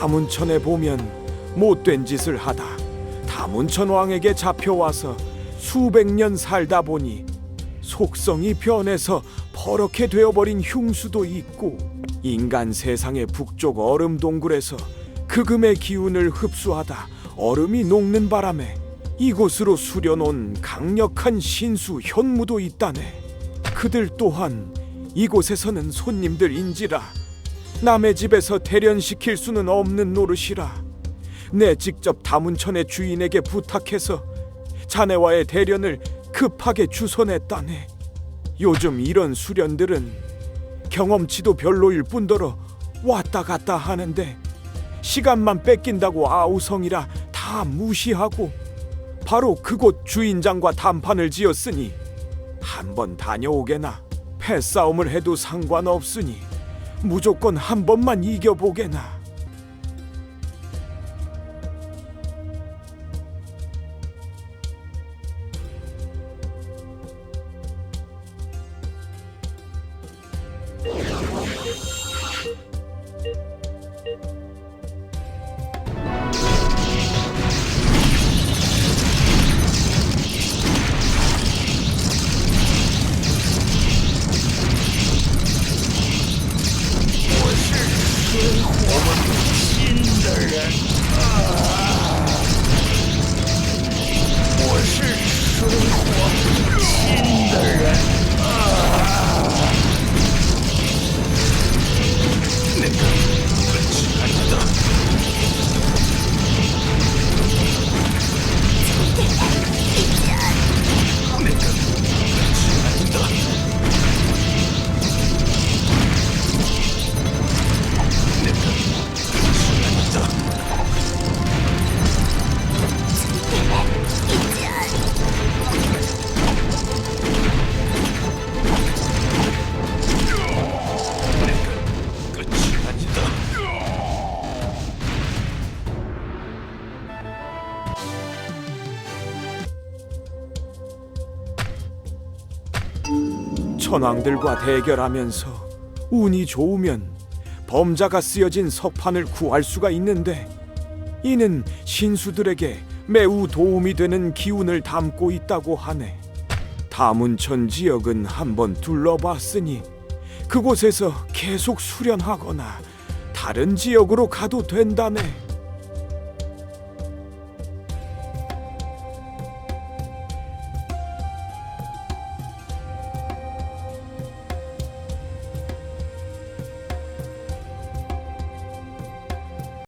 다문천에 보면 못된 짓을 하다 다문천 왕에게 잡혀와서 수백 년 살다 보니 속성이 변해서 버럭게 되어버린 흉수도 있고 인간 세상의 북쪽 얼음 동굴에서 그금의 기운을 흡수하다 얼음이 녹는 바람에 이곳으로 수려놓은 강력한 신수 현무도 있다네. 그들 또한 이곳에서는 손님들인지라 남의 집에서 대련시킬 수는 없는 노릇이라 내 직접 다문천의 주인에게 부탁해서 자네와의 대련을 급하게 주선했다네. 요즘 이런 수련들은 경험치도 별로일 뿐더러 왔다 갔다 하는데 시간만 뺏긴다고 아우성이라 다 무시하고 바로 그곳 주인장과 단판을 지었으니 한번 다녀오게나 패싸움을 해도 상관없으니 무조건 한 번만 이겨보게나 끝이 천왕들과 대결하면서 운이 좋으면 범자가 쓰여진 석판을 구할 수가 있는데 이는 신수들에게 매우 도움이 되는 기운을 담고 있다고 하네. 다문천 지역은 한번 둘러봤으니 그곳에서 계속 수련하거나 다른 지역으로 가도 된다네.